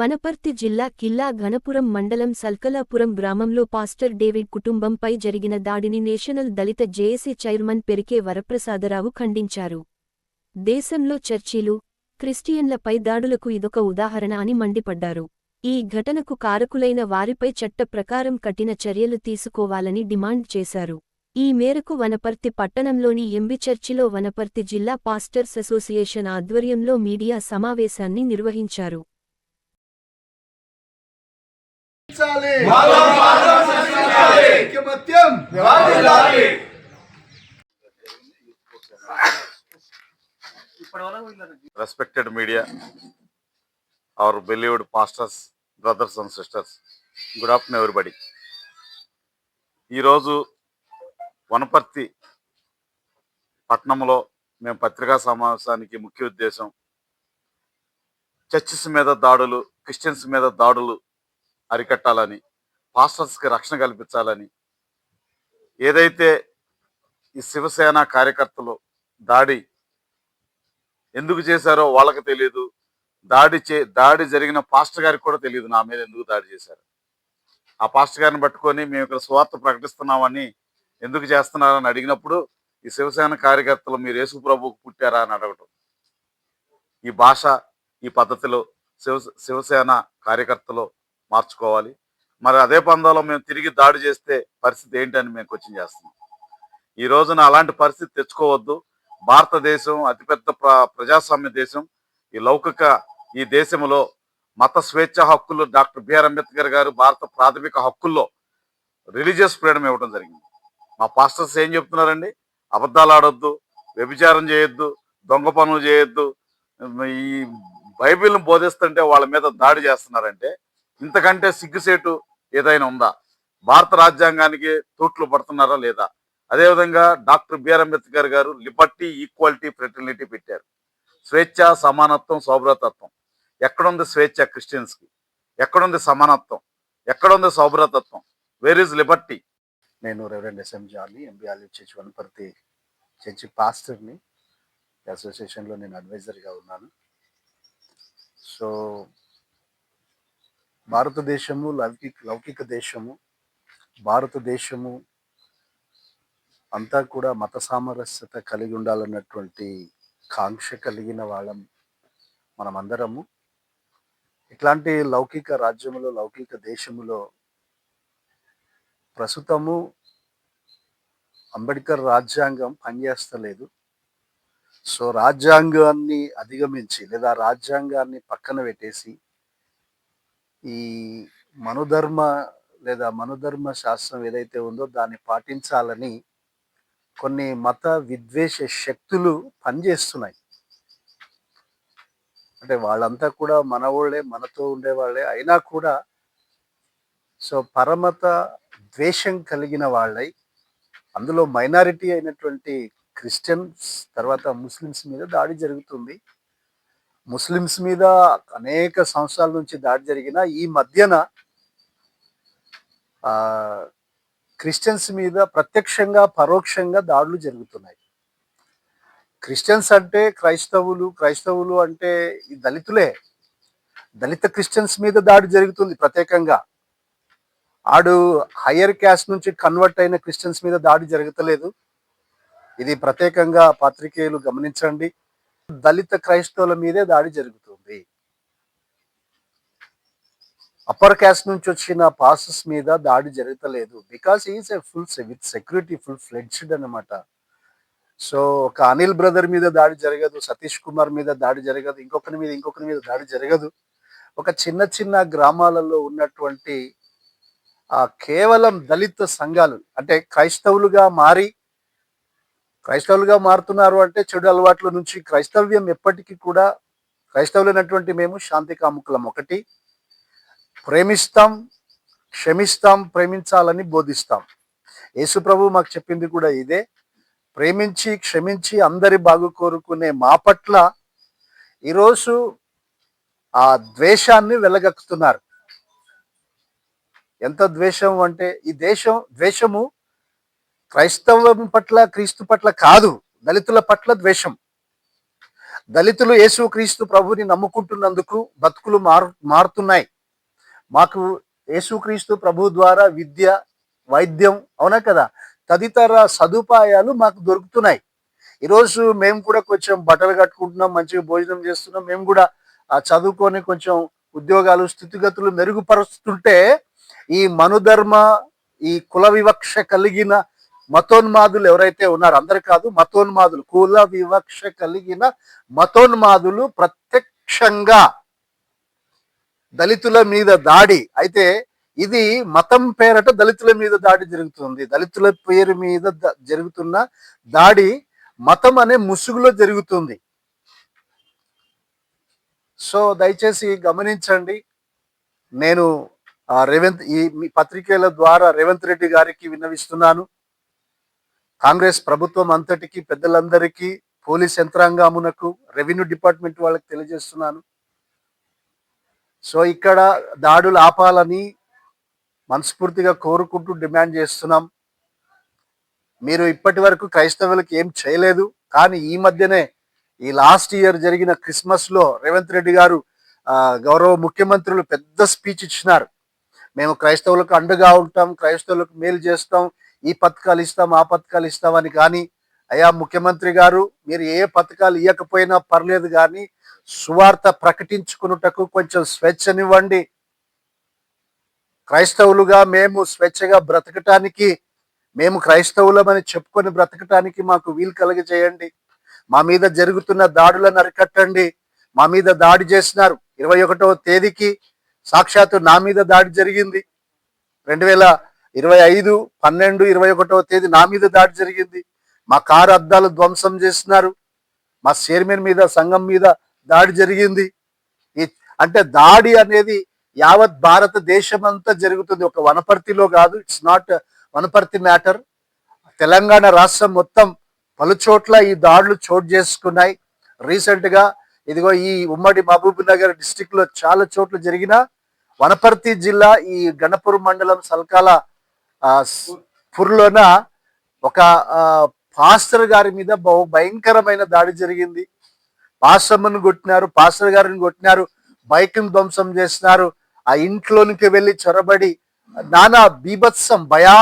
వనపర్తి జిల్లా కిల్లా ఘనపురం మండలం సల్కలాపురం గ్రామంలో పాస్టర్ డేవిడ్ కుటుంబంపై జరిగిన దాడిని national Dalit JAC chairman Perike Varaprasadarao ఖండించారు. దేశంలో చర్చీలు క్రిస్టియన్లపై దాడులకు ఇదొక ఉదాహరణ అని మండిపడ్డారు. ఈ ఘటనకు కారకులైన వారిపై చట్ట ప్రకారం కఠిన చర్యలు తీసుకోవాలని డిమాండ్ చేశారు. ఈ మేరకు వనపర్తి పట్టణంలోని ఎంబి చర్చిలో వనపర్తి జిల్లా పాస్టర్స్ అసోసియేషన్ ఆధ్వర్యంలో మీడియా సమావేశాన్ని నిర్వహించారు. నివారించాలి. respected media, our beloved pastors, brothers and sisters. Good afternoon everybody ఈరోజు వనపర్తి పట్టణంలో మేము పత్రికా సమావేశానికి ముఖ్య ఉద్దేశం చర్చిస్ మీద దాడులు క్రిస్టియన్స్ మీద దాడులు అరికట్టాలని పాస్టర్స్కి రక్షణ కల్పించాలని ఏదైతే ఈ శివసేన కార్యకర్తలు దాడి ఎందుకు చేశారో వాళ్ళకి తెలియదు. దాడి చే దాడి జరిగిన పాస్టర్ గారికి కూడా తెలియదు నా మీద ఎందుకు దాడి చేశారు. ఆ పాస్టర్ గారిని పట్టుకొని మేము ఇక్కడ స్వార్థ ప్రకటిస్తున్నామని ఎందుకు చేస్తున్నారని అడిగినప్పుడు ఈ శివసేన కార్యకర్తలు మీరు యేసు ప్రభుకు పుట్టారా అని అడగటం. ఈ భాష ఈ పద్ధతిలో శివ శివసేన కార్యకర్తలు మార్చుకోవాలి. మరి అదే పందాలో మేము తిరిగి దాడి చేస్తే పరిస్థితి ఏంటని మేము క్వశ్చన్ చేస్తున్నాం. ఈ రోజున అలాంటి పరిస్థితి తెచ్చుకోవద్దు. భారతదేశం అతిపెద్ద ప్ర ప్రజాస్వామ్య దేశం. ఈ లౌకిక ఈ దేశంలో మత స్వేచ్ఛ హక్కులు డాక్టర్ బిఆర్ అంబేద్కర్ గారు భారత ప్రాథమిక హక్కుల్లో రిలీజియస్ ఫ్రీడమ్ ఇవ్వడం జరిగింది. మా పాస్టర్స్ ఏం చెప్తున్నారండి? అబద్ధాలు ఆడొద్దు వ్యభిచారం చేయొద్దు దొంగ పనులు చేయొద్దు. ఈ బైబిల్ని బోధిస్తుంటే వాళ్ళ మీద దాడి చేస్తున్నారంటే ఇంతకంటే సిగ్గుసేటు ఏదైనా ఉందా? భారత రాజ్యాంగానికి తూట్లు పడుతున్నారా లేదా? అదేవిధంగా డాక్టర్ బిఆర్ అంబేద్కర్ గారు లిబర్టీ ఈక్వాలిటీ ఫ్రెటర్నిటీ పెట్టారు. స్వేచ్ఛ సమానత్వం సౌభ్రతత్వం. ఎక్కడుంది స్వేచ్ఛ క్రిస్టియన్స్కి? ఎక్కడుంది సమానత్వం? ఎక్కడుంది సౌభ్రతత్వం? వేర్ ఈజ్ లిబర్టీ నేను రెవరెండ్ ఎస్ఎం జాలి ఎంబీఆర్లీ చర్చ్ వనపర్తి చర్చి పాస్టర్ని అసోసియేషన్లో నేను అడ్వైజర్గా ఉన్నాను. సో భారతదేశము లౌకిక లౌకిక దేశము. భారతదేశము అంతా కూడా మత సామరస్యత కలిగి ఉండాలన్నటువంటి కాంక్ష కలిగిన వాళ్ళం మనమందరము. ఇట్లాంటి లౌకిక రాజ్యములో లౌకిక దేశములో ప్రస్తుతము అంబేద్కర్ రాజ్యాంగం పనిచేస్తలేదు. సో రాజ్యాంగాన్ని అధిగమించి లేదా రాజ్యాంగాన్ని పక్కన పెట్టేసి ఈ మనుధర్మ లేదా మనుధర్మ శాస్త్రం ఏదైతే ఉందో దాన్ని పాటించాలని కొన్ని మత విద్వేష శక్తులు పనిచేస్తున్నాయి. అంటే వాళ్ళంతా కూడా మన వాళ్ళే మనతో ఉండేవాళ్ళే అయినా కూడా సో పరమత ద్వేషం కలిగిన వాళ్ళై అందులో మైనారిటీ అయినటువంటి క్రిస్టియన్స్ తర్వాత ముస్లిమ్స్ మీద దాడి జరుగుతుంది. ముస్లిమ్స్ మీద అనేక సంవత్సరాల నుంచి దాడి జరిగిన ఈ మధ్యన క్రిస్టియన్స్ మీద ప్రత్యక్షంగా పరోక్షంగా దాడులు జరుగుతున్నాయి. క్రిస్టియన్స్ అంటే క్రైస్తవులు క్రైస్తవులు అంటే ఈ దళితులే. దళిత క్రిస్టియన్స్ మీద దాడి జరుగుతుంది ప్రత్యేకంగా. ఆడు హయ్యర్ క్యాస్ట్ నుంచి కన్వర్ట్ అయిన క్రిస్టియన్స్ మీద దాడి జరగతలేదు. ఇది ప్రత్యేకంగా పాత్రికేయులు గమనించండి. దళిత క్రైస్తవుల మీదే దాడి జరుగుతుంది. అప్పర్ క్యాస్ట్ నుంచి వచ్చిన పాసెస్ మీద దాడి జరగతలేదు because is a full with security full fledged అనమాట సో ఒక అనిల్ బ్రదర్ మీద దాడి జరగదు సతీష్ కుమార్ మీద దాడి జరగదు ఇంకొకరి మీద ఇంకొకరి మీద దాడి జరగదు. ఒక చిన్న చిన్న గ్రామాలలో ఉన్నటువంటి ఆ కేవలం దళిత సంఘాలు అంటే క్రైస్తవులుగా మారి క్రైస్తవులుగా మారుతున్నారు అంటే చెడు అలవాట్ల నుంచి క్రైస్తవ్యం ఎప్పటికీ కూడా క్రైస్తవులైనటువంటి మేము శాంతి కాముకులం ఒకటి. ప్రేమిస్తాం క్షమిస్తాం ప్రేమించాలని బోధిస్తాం. యేసు ప్రభు మాకు చెప్పింది కూడా ఇదే. ప్రేమించి క్షమించి అందరి బాగు కోరుకునే మా పట్ల ఈరోజు ఆ ద్వేషాన్ని వెలగక్కుతున్నారు. ఎంత ద్వేషం అంటే ఈ దేశం ద్వేషము క్రైస్తవం పట్ల క్రీస్తు పట్ల కాదు దళితుల పట్ల ద్వేషం. దళితులు యేసుక్రీస్తు ప్రభుని నమ్ముకుంటున్నందుకు బతుకులు మారు మారుతున్నాయి. మాకు యేసుక్రీస్తు ప్రభు ద్వారా విద్య వైద్యం అవునా కదా? తదితర సదుపాయాలు మాకు దొరుకుతున్నాయి. ఈరోజు మేము కూడా కొంచెం బట్టలు కట్టుకుంటున్నాం మంచిగా భోజనం చేస్తున్నాం. మేము కూడా ఆ చదువుకొని కొంచెం ఉద్యోగాలు స్థితిగతులు మెరుగుపరుస్తుంటే ఈ మనుధర్మ ఈ కుల వివక్ష కలిగిన మతోన్మాదులు ఎవరైతే ఉన్నారో అందరు కాదు మతోన్మాదులు కుల వివక్ష కలిగిన మతోన్మాదులు ప్రత్యక్షంగా దళితుల మీద దాడి. అయితే ఇది మతం పేరట దళితుల మీద దాడి జరుగుతుంది. దళితుల పేరు మీద జరుగుతున్న దాడి మతం అనే ముసుగులో జరుగుతుంది. సో దయచేసి గమనించండి. నేను రేవంత్ ఈ మీ పత్రికల ద్వారా రేవంత్ రెడ్డి గారికి విన్నవిస్తున్నాను. కాంగ్రెస్ ప్రభుత్వం అంతటికి పెద్దలందరికీ పోలీస్ యంత్రాంగమునకు రెవెన్యూ డిపార్ట్మెంట్ వాళ్ళకి తెలియజేస్తున్నాను. సో ఇక్కడ దాడులు ఆపాలని మనస్ఫూర్తిగా కోరుకుంటూ డిమాండ్ చేస్తున్నాం. మీరు ఇప్పటి వరకు క్రైస్తవులకు ఏం చేయలేదు కానీ ఈ మధ్యనే ఈ లాస్ట్ ఇయర్ జరిగిన క్రిస్మస్లో రేవంత్ రెడ్డి గారు గౌరవ ముఖ్యమంత్రులు పెద్ద స్పీచ్ ఇచ్చినారు. మేము క్రైస్తవులకు అండగా ఉంటాం క్రైస్తవులకు మేలు చేస్తాం ఈ పథకాలు ఇస్తాం ఆ పథకాలు ఇస్తామని కానీ అయ్యా ముఖ్యమంత్రి గారు మీరు ఏ పథకాలు ఇవ్వకపోయినా పర్లేదు కానీ సువార్త ప్రకటించుకున్నటకు కొంచెం స్వేచ్ఛనివ్వండి. క్రైస్తవులుగా మేము స్వేచ్ఛగా బ్రతకటానికి మేము క్రైస్తవులమని చెప్పుకొని బ్రతకటానికి మాకు వీలు కలగజేయండి. మా మీద జరుగుతున్న దాడులను అరికట్టండి. మా మీద దాడి చేసినారు. ఇరవై ఒకటవ తేదీకి సాక్షాత్తు నా మీద దాడి జరిగింది. రెండు వేల ఇరవై ఐదు పన్నెండు ఇరవై ఒకటవ తేదీ నా మీద దాడి జరిగింది. మా కారు అద్దాలు ధ్వంసం చేస్తున్నారు. మా చైర్మన్ మీద సంఘం మీద దాడి జరిగింది. అంటే దాడి అనేది యావత్ భారతదేశం అంతా జరుగుతుంది. ఒక వనపర్తిలో కాదు it's not Wanaparthy matter Telangana రాష్ట్రం మొత్తం పలు చోట్ల ఈ దాడులు చోటు చేసుకున్నాయి. రీసెంట్గా ఇదిగో ఈ ఉమ్మడి మహబూబ్ నగర్ డిస్టిక్లో చాలా చోట్ల జరిగిన వనపర్తి జిల్లా ఈ గణపూర్ మండలం సల్కాల పుర్లోన ఒక పాస్టర్ గారి మీద బహు భయంకరమైన దాడి జరిగింది. పాస్టమ్మను కొట్టినారు పాస్టర్ గారిని కొట్టినారు బైక్ను ధ్వంసం చేసినారు ఆ ఇంట్లోనికి వెళ్ళి చొరబడి నానా బీభత్సం భయా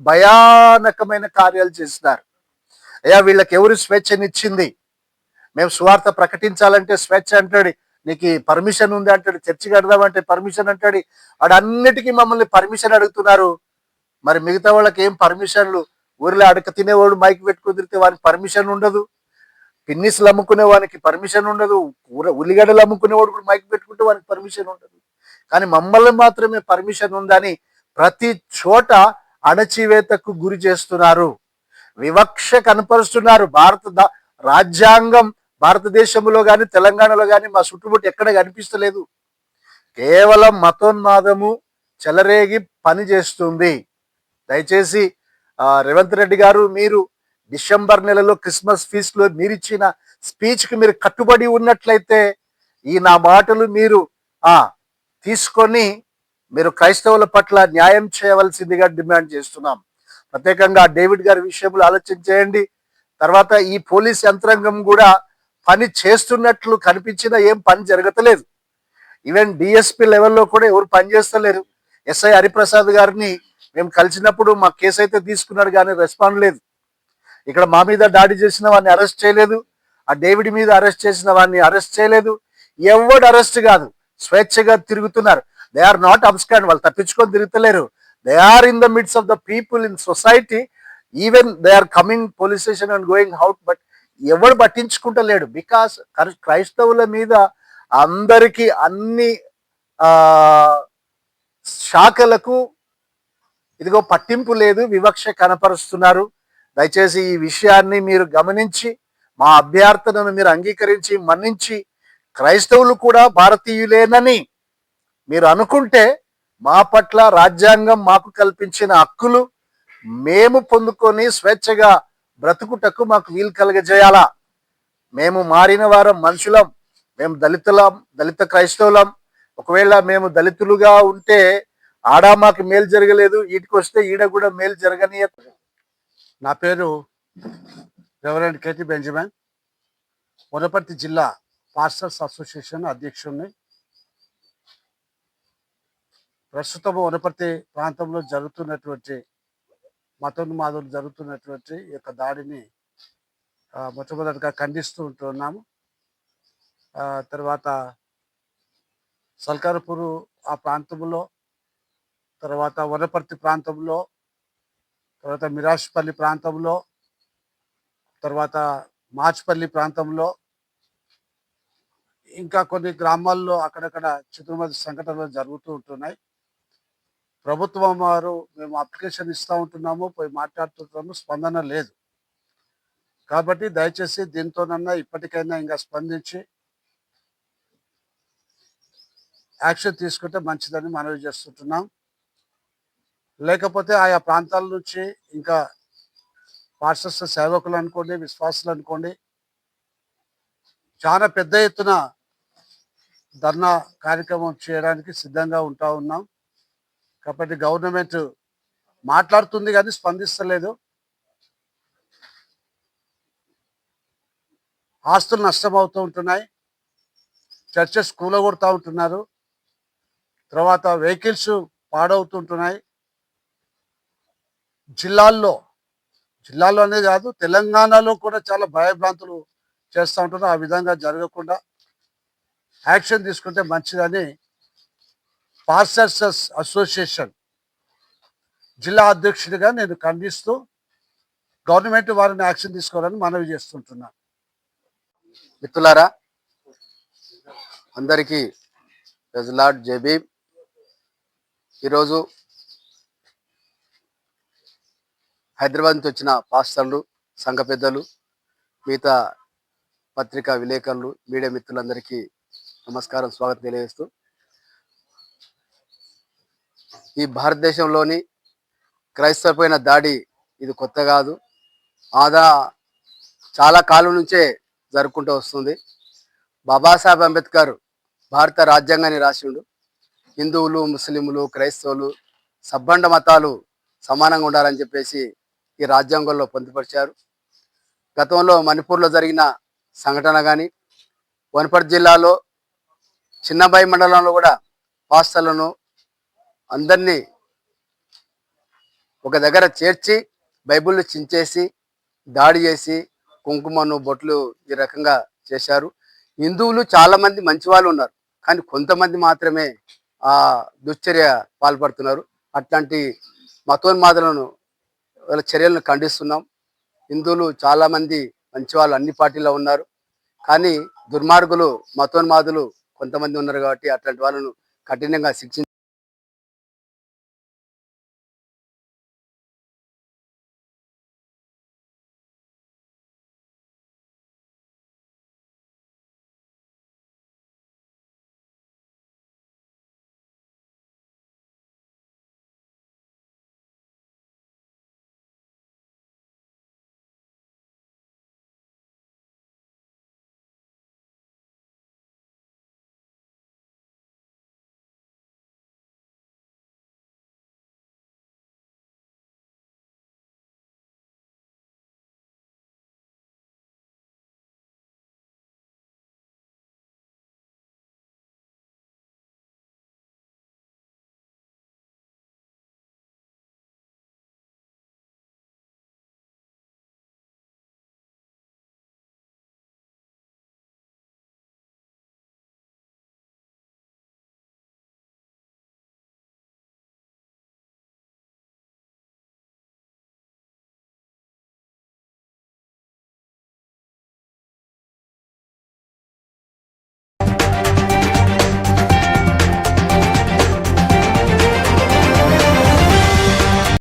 భయానకమైన కార్యాలు చేసినారు. అయ్యా వీళ్ళకి ఎవరు స్వేచ్ఛనిచ్చింది? మేము సువార్త ప్రకటించాలంటే స్వేచ్ఛ అంటాడు నీకు పర్మిషన్ ఉంది అంటాడు చర్చి కడదామంటే పర్మిషన్ అంటాడు వాడన్నిటికీ మమ్మల్ని పర్మిషన్ అడుగుతున్నారు. మరి మిగతా వాళ్ళకి ఏం పర్మిషన్లు? ఊరిలో అడక తినేవాడు మైక్ పెట్టుకుని తిరిగితే వానికి పర్మిషన్ ఉండదు. పిన్నిస్లు అమ్ముకునే వానికి పర్మిషన్ ఉండదు. కూర ఉల్లిగడ్డలు అమ్ముకునేవాడు కూడా మైక్ పెట్టుకుంటే వానికి పర్మిషన్ ఉండదు. కానీ మమ్మల్ని మాత్రమే పర్మిషన్ ఉందని ప్రతి చోట అణచివేతకు గురి చేస్తున్నారు. వివక్ష కనపరుస్తున్నారు. భారత రాజ్యాంగం భారతదేశంలో కానీ తెలంగాణలో కానీ మా చుట్టుముట్టు ఎక్కడ కనిపిస్తలేదు. కేవలం మతోన్మాదము చెలరేగి పని చేస్తుంది దయచేసి రేవంత్ రెడ్డి గారు మీరు డిసెంబర్ నెలలో క్రిస్మస్ ఫీస్లో మీరిచ్చిన మీరు ఇచ్చిన మీరు కట్టుబడి ఉన్నట్లయితే ఈ నా మాటలు మీరు తీసుకొని మీరు క్రైస్తవుల పట్ల న్యాయం చేయవలసిందిగా డిమాండ్ చేస్తున్నాం. ప్రత్యేకంగా డేవిడ్ గారి విషయంలో ఆలోచన చేయండి. తర్వాత ఈ పోలీస్ యంత్రాంగం కూడా పని చేస్తున్నట్లు కనిపించినా ఏం పని జరగతలేదు. ఈవెన్ డిఎస్పి లెవెల్లో కూడా ఎవరు పని చేస్తలేరు. ఎస్ఐ హరిప్రసాద్ గారిని మేము కలిసినప్పుడు మా కేసు అయితే తీసుకున్నాడు కానీ రెస్పాండ్ లేదు. ఇక్కడ మా మీద దాడి చేసిన వాడిని అరెస్ట్ చేయలేదు. ఆ డేవిడ్ మీద అరెస్ట్ చేసిన వాడిని అరెస్ట్ చేయలేదు. ఎవడు అరెస్ట్ కాదు స్వేచ్ఛగా తిరుగుతున్నారు. దే ఆర్ నాట్ అబ్స్కాండ్ వాళ్ళు తప్పించుకొని తిరుగుతలేరు. They are in the midst of the people in society even they are coming police station and going out but ఎవడు పట్టించుకుంటలేడు. బికాస్ క్రైస్తవుల మీద అందరికీ అన్ని శాఖలకు ఇదిగో పట్టింపు లేదు వివక్ష కనపరుస్తున్నారు. దయచేసి ఈ విషయాన్ని మీరు గమనించి మా అభ్యర్థనను మీరు అంగీకరించి మన్నించి క్రైస్తవులు కూడా భారతీయులేనని మీరు అనుకుంటే మా పట్ల రాజ్యాంగం మాకు కల్పించిన హక్కులు మేము పొందుకొని స్వేచ్ఛగా బ్రతుకుటకు మాకు వీలు కలగజేయాలా? మేము మారిన వారం మనుషులం మేము దళితులం దళిత క్రైస్తవులం. ఒకవేళ మేము దళితులుగా ఉంటే ఆడ మాకు మేలు జరగలేదు ఈటికి వస్తే ఈడ కూడా మేలు జరగనీయ నా పేరు రెవరెండ్ కేటీ బెంజమిన్ వనపర్తి జిల్లా పాస్టర్స్ అసోసియేషన్ అధ్యక్షుడిని ప్రస్తుతం వనపర్తి ప్రాంతంలో జరుగుతున్నటువంటి మతోన్మాదులు జరుగుతున్నటువంటి ఈ యొక్క దాడిని మొట్టమొదటిగా ఖండిస్తూ ఉంటున్నాము తర్వాత సల్కారపూరు ఆ ప్రాంతంలో తర్వాత వనపర్తి ప్రాంతంలో తర్వాత మిరాష్పల్లి ప్రాంతంలో తర్వాత మాచ్పల్లి ప్రాంతంలో ఇంకా కొన్ని గ్రామాల్లో అక్కడక్కడ చిత్రమతి సంఘటనలు జరుగుతూ ఉంటున్నాయి. ప్రభుత్వం వారు మేము అప్లికేషన్ ఇస్తూ ఉంటున్నాము పోయి మాట్లాడుతుంటున్నాము స్పందన లేదు. కాబట్టి దయచేసి దీంతోనన్నా ఇప్పటికైనా ఇంకా స్పందించి యాక్షన్ తీసుకుంటే మంచిదని మనవి చేస్తుంటున్నాం. లేకపోతే ఆయా ప్రాంతాల నుంచి ఇంకా పార్షస్ సేవకులు అనుకోండి విశ్వాసులు అనుకోండి చాలా పెద్ద ఎత్తున ధర్నా కార్యక్రమం చేయడానికి సిద్ధంగా ఉంటా ఉన్నాం. కాబట్టి గవర్నమెంట్ మాట్లాడుతుంది కానీ స్పందిస్తలేదు. ఆస్తులు నష్టమవుతూ ఉంటున్నాయి. చర్చెస్ కూలగొడుతూ ఉంటున్నారు. తర్వాత వెహికల్స్ పాడవుతుంటున్నాయి జిల్లాల్లో జిల్లాల్లోనే కాదు తెలంగాణలో కూడా చాలా భయభ్రాంతులు చేస్తూ ఉంటారు ఆ విధంగా జరగకుండా యాక్షన్ తీసుకుంటే మంచిదని పాస్టర్స్ అసోసియేషన్ జిల్లా అధ్యక్షుడిగా నేను ఖండిస్తూ గవర్నమెంట్ వారిని యాక్షన్ తీసుకోవాలని మనవి చేస్తుంటున్నాను మిత్రులారా అందరికీ ప్రజలాడ్ జబీబ్ ఈరోజు హైదరాబాద్ నుంచి వచ్చిన పాస్టర్లు సంఘ పెద్దలు మిగతా పత్రికా విలేకరులు మీడియా మిత్రులందరికీ నమస్కారం స్వాగతం తెలియజేస్తూ. ఈ భారతదేశంలోని క్రైస్తవపైన దాడి ఇది కొత్త కాదు. ఆదా చాలా కాలం నుంచే జరుపుకుంటూ వస్తుంది. బాబాసాహెబ్ అంబేద్కర్ భారత రాజ్యాంగాన్ని రాసిండు. హిందువులు ముస్లింలు క్రైస్తవులు సబ్బండ మతాలు సమానంగా ఉండాలని చెప్పేసి ఈ రాజ్యాంగంలో పొందుపరిచారు. గతంలో మణిపూర్లో జరిగిన సంఘటన కానీ వనపర్తి జిల్లాలో చిన్నబాయి మండలంలో కూడా పాస్టర్లను అందరినీ ఒక దగ్గర చేర్చి బైబిల్ చించేసి దాడి చేసి కుంకుమను బొట్లు ఈ రకంగా చేశారు. హిందువులు చాలామంది మంచి వాళ్ళు ఉన్నారు. కానీ కొంతమంది మాత్రమే ఆ దుశ్చర్య పాల్పడుతున్నారు. అట్లాంటి మతోన్మాదులను వాళ్ళ చర్యలను ఖండిస్తున్నాం. హిందువులు చాలా మంది మంచి వాళ్ళు అన్ని పార్టీలో ఉన్నారు. కానీ దుర్మార్గులు మతోన్మాదులు కొంతమంది ఉన్నారు కాబట్టి అట్లాంటి వాళ్ళను కఠినంగా శిక్షించాలి